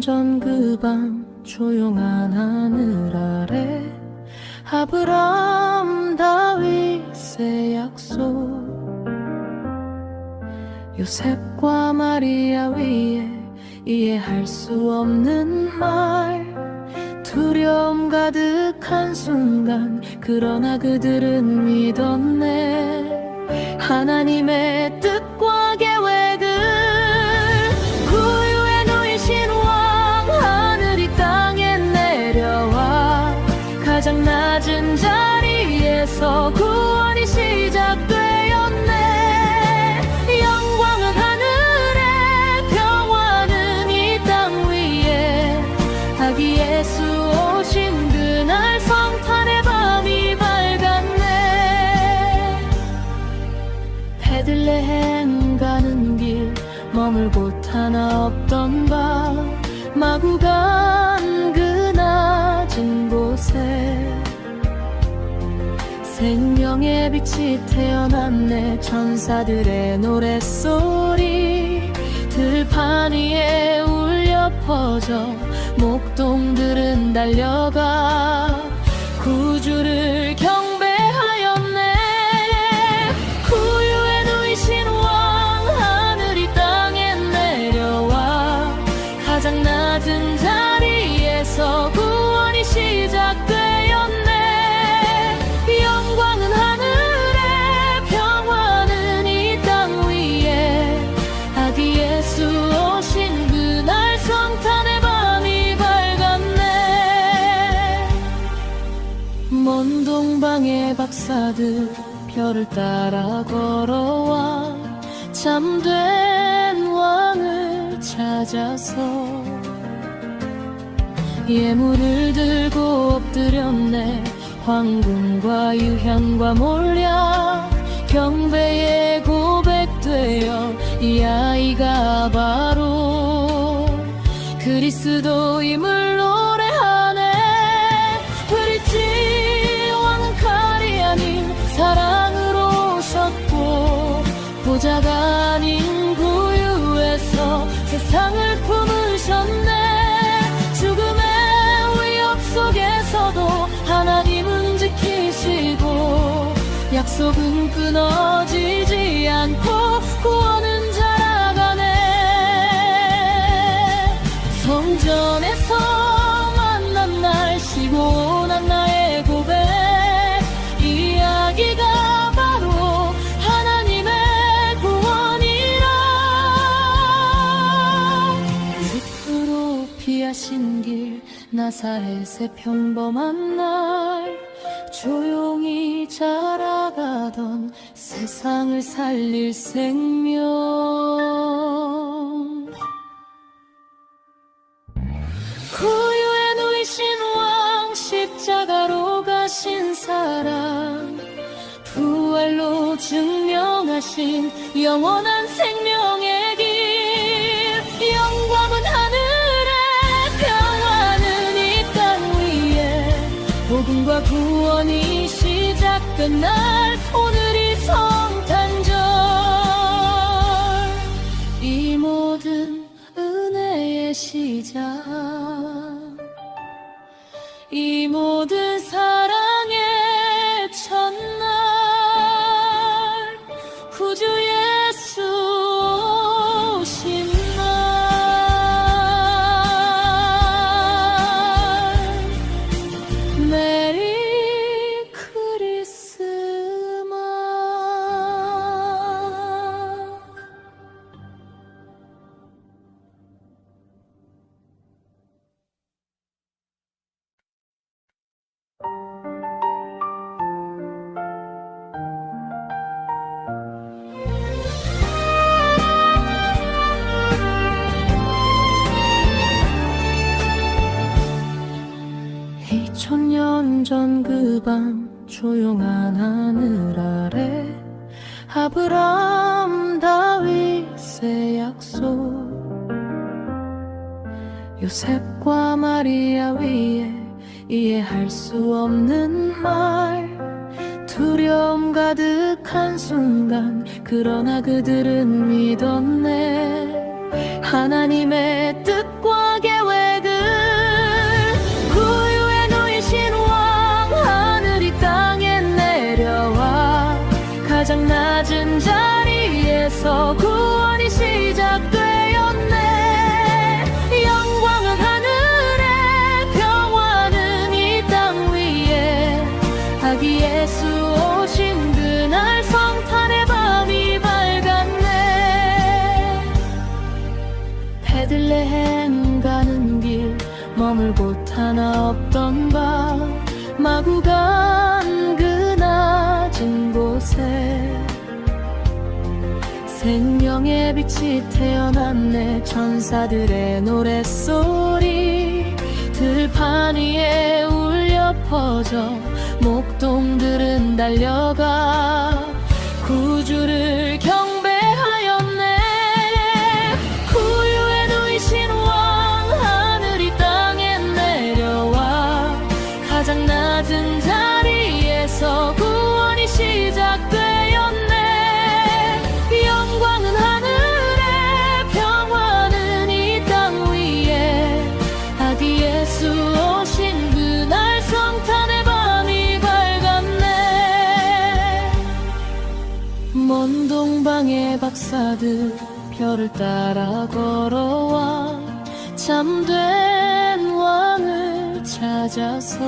전 그 밤 조용한 하늘 아래 아브람 다윗의 약속. 요셉과 마리아 위에 이해할 수 없는 말. 두려움 가득한 순간 그러나 그들은 믿었네. 하나님의 뜻 자리에서 구 생명의 빛이 태어났네 천사들의 노랫소리. 들판 위에 울려 퍼져 목동들은 달려가 구주를 경 박사들 별을 따라 걸어와 잠든 왕을 찾아서 예물을 들고 엎드렸네. 황금과 유향과 몰약 경배에 고백되어 이 아이가 바로 그리스도임을 보자가 아닌 구유에서 세상을 품으셨네. 죽음의 위협 속에서도 하나님은 지키시고 약속은 끊어지지 않고 나사렛의 평범한 날 조용히 자라가던 세상을 살릴 생명. 구유에 누이신 왕 십자가로 가신 사랑 부활로 증명하신 영원한 생명의 시작된 날 오늘이 성탄절. 이 모든 은혜의 시작. 이 모든 그 밤 조용한 하늘 아래 아브람 다윗의 약속. 요셉과 마리아 위에 이해할 수 없는 말. 두려움 가득한 순간 그러나 그들은 믿었네. 하나님의 뜻 하나 없던 밤 마구 간그 낮은 곳에 생명의 빛이 태어났네 천사들의 노랫소리 들판 위에 울려 퍼져 목동들은 달려가 구주를 동방의 박사들 별을 따라 걸어와 잠든 왕을 찾아서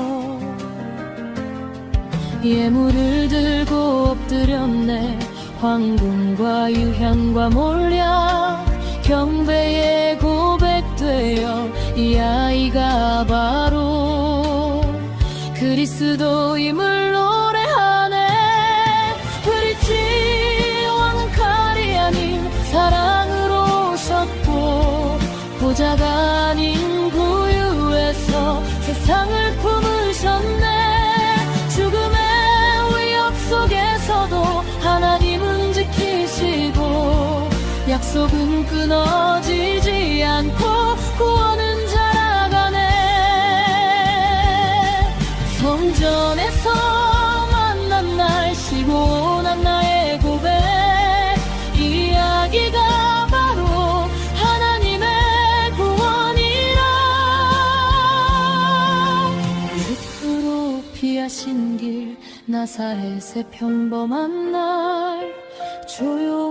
예물을 들고 엎드렸네. 황금과 유향과 몰약 경배에 고백되어 이 아이가 바로 그리스도임을 약속은 끊어지지 않고 구원은 자라가네. 성전에서 만난 날난 나의 고백. 이야기가 바로 하나님의 구원이라. 숲으로 피하신 길 나사렛의 평범한 날 조용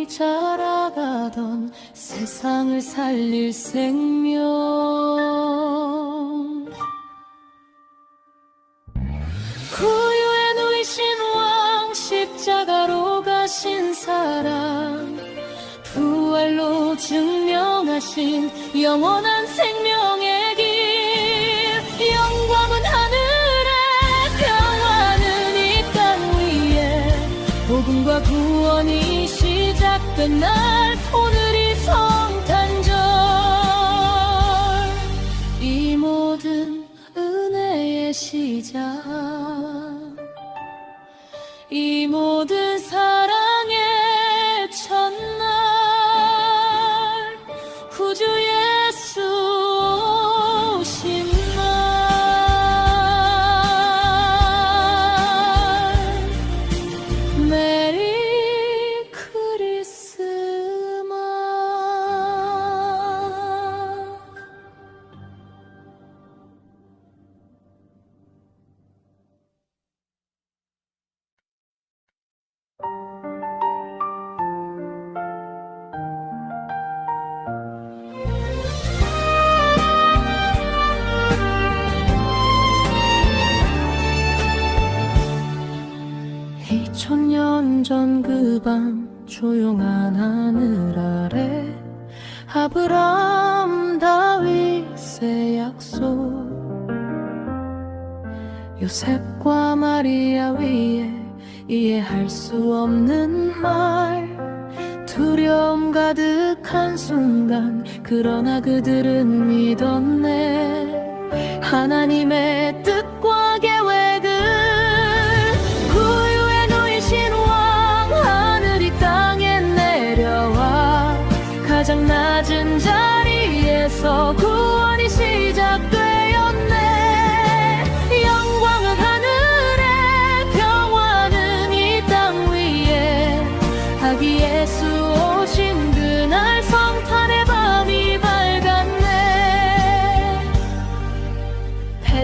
히 자라가던 세상을 살릴 생명. 구유에 누이신 왕 십자가로 가신 사랑 부활로 증명하신 영원한 생명 날 오늘이 성탄절. 이 모든 은혜의 시작. 이 모든 조용한 하늘 아래 아브람 다윗의 약속. 요셉과 마리아 위에 이해할 수 없는 말. 두려움 가득한 순간 그러나 그들은 믿었네. 하나님의 뜻과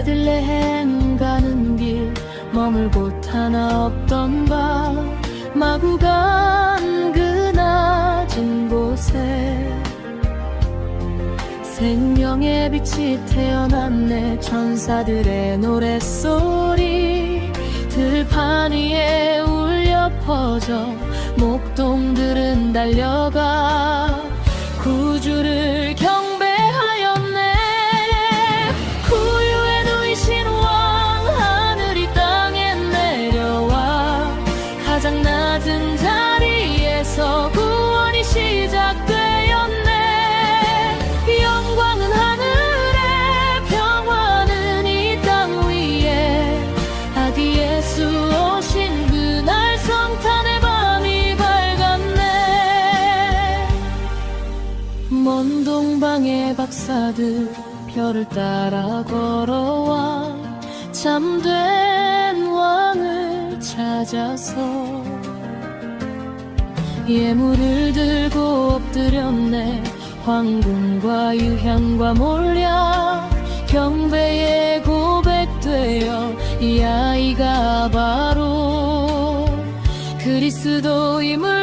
들레헴 가는 길 머물 곳 하나 없던 밤 마구간 그나진 곳에 생명의 빛이 태어난 내 천사들의 노랫소리 들판 위에 울려 퍼져 목동들은 달려가 박사들 별을 따라 걸어와 잠든 왕을 찾아서 예물을 들고 엎드렸네. 황금과 유향과 몰약 경배에 고백되어 이 아이가 바로 그리스도임을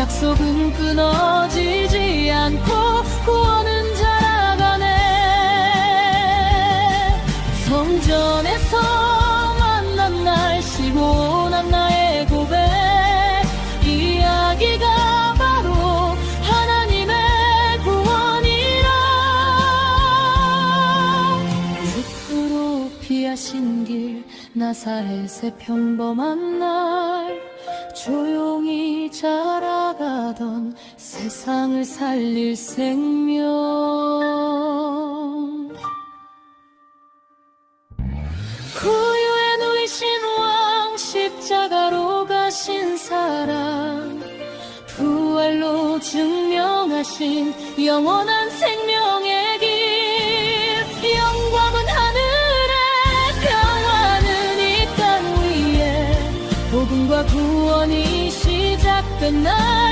약속은 끊어지지 않고 구원은 자라가네. 성전에서 만난 날난 나의 고백. 이야기가 바로 하나님의 구원이라. 숲으로 피하신 길 나사렛의 평범한 날 조용히 자라가던 세상을 살릴 생명. 구유에 누이신 왕 십자가로 가신 사랑 부활로 증명하신 영원한 생명 시